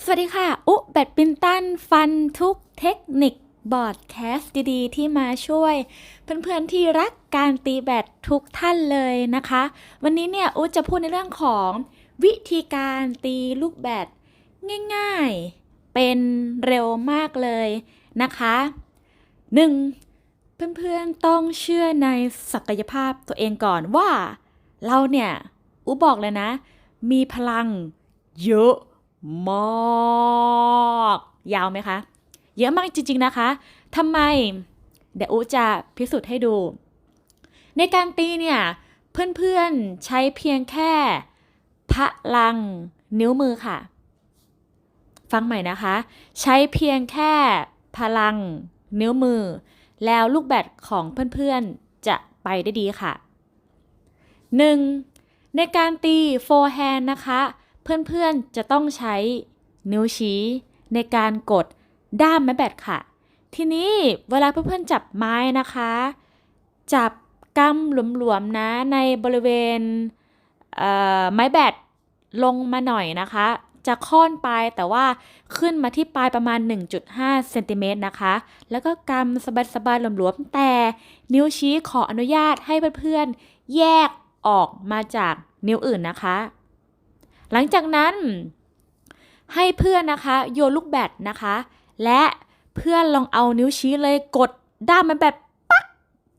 สวัสดีค่ะ อุแบดมินตันฟันทุกเทคนิคบอร์ดแคสต์ดีๆ ที่มาช่วย เพื่อนๆที่รักการตีแบดทุกท่านเลยนะคะ วันนี้เนี่ย อุจะพูดในเรื่องของวิธีการตีลูกแบดง่ายๆ เป็นเร็วมากเลยนะคะ 1. เพื่อนๆต้องเชื่อในศักยภาพตัวเองก่อนว่า เราเนี่ย อุบอกเลยนะ มีพลังเยอะ มาก ยาวไหมคะ เยอะมากจริง ๆ นะคะทำไม เดี๋ยวอุจะพิสูจน์ให้ดู ในการตีเนี่ย เพื่อนๆ ใช้เพียงแค่พลังนิ้วมือค่ะ ฟังใหม่นะคะ ใช้เพียงแค่พลังนิ้วมือ แล้วลูกแบดของเพื่อนๆ จะไปได้ดีค่ะ 1. ในการตีโฟร์แฮนด์นะคะ เพื่อนๆจะต้องใช้นิ้วชี้ ในการกดด้ามไม้แบดค่ะ ทีนี้เวลาเพื่อนๆจับไม้นะคะ จับกำหลวมๆนะในบริเวณเไม้แบดลงมาหน่อยนะคะ จะค่อนปลายแต่ว่าขึ้นมาที่ปลายประมาณ 1.5เซนติเมตรนะคะ แล้วก็กำสบายๆหลวมๆแต่นิ้วชี้ขออนุญาตให้เพื่อนๆแยกออกมาจากนิ้วอื่นนะคะ หลังจากนั้นให้เพื่อนนะคะโยนลูกแบดนะคะ และเพื่อนลองเอานิ้วชี้เลยกดด้ามมันแบบปัก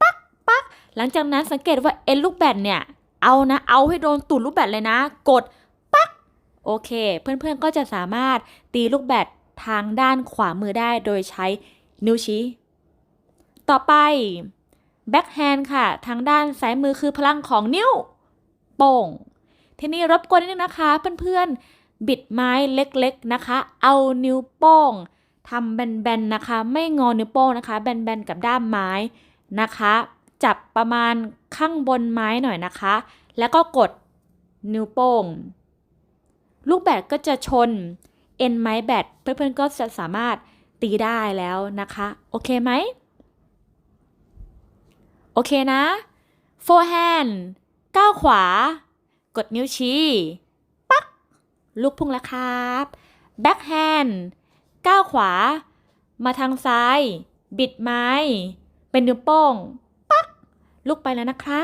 ปักปักหลังจากนั้นสังเกตว่าเอ็นลูกแบดเนี่ยเอานะเอาให้โดนตูดลูกแบดเลยนะ กดปักโอเค เพื่อนๆก็จะสามารถตีลูกแบดทางด้านขวามือได้โดยใช้นิ้วชี้ ต่อไปแบ็คแฮนด์ค่ะ ทางด้านซ้ายมือคือพลังของนิ้ว โป้ง ทีนี้รบกวนนิดนึงนะคะ เพื่อนๆ บิดไม้เล็กๆนะคะ เอานิ้วโป้งทำแบนๆนะคะ ไม่งอนิ้วโป้งนะคะ แบนๆกับด้ามไม้นะคะ จับประมาณข้างบนไม้หน่อยนะคะ แล้วก็กดนิ้วโป้ง ลูกแบดก็จะชนเอ็นไม้แบดเพื่อนๆก็จะสามารถตีได้แล้วนะคะ โอเคไหมโอเคนะ forehand ก้าวขวา กดนิ้วชี้ ปัก ลูกพุ่งแล้วครับ backhand ก้าวขวา มาทางซ้าย บิดไม้ เป็นนิ้วโป้ง ปัก ลูกไปแล้วนะคะ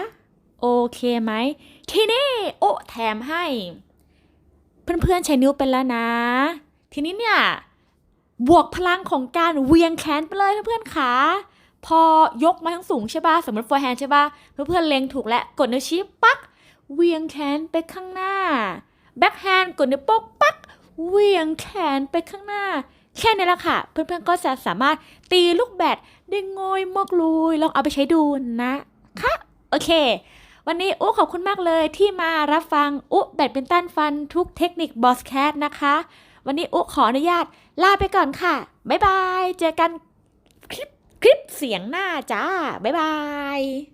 โอเคไหม ทีนี้โอ้แถมให้ เพื่อนๆใช้นิ้วเป็นแล้วนะ ทีนี้เนี่ย บวกพลังของการเวียงแขนไปเลยเพื่อนๆขาพอยกมาทั้งสูงใช่ป่ะ สมมติ forehand ใช่ป่ะ เพื่อนๆเล็งถูกแล้ว กดนิ้วชี้ปัก เวียงแขนไปข้างหน้า แบ็คแฮนด์กดนิ้วโป้งปักเวียงแขนไปข้างหน้า แค่นี้ละค่ะ เพื่อนๆก็จะสามารถตีลูกแบดได้งอยมกเลยลองเอาไปใช้ดูนะคะโอเค วันนี้อุ๊ขอบคุณมากเลยที่มารับฟังอุ๊แบดเป็นตันฟันทุกเทคนิคบอสแคทนะคะ วันนี้อุ๊ขออนุญาตลาไปก่อนค่ะ บ๊ายบาย เจอกันคลิปคลิปเสียงหน้าจ้า บ๊ายบาย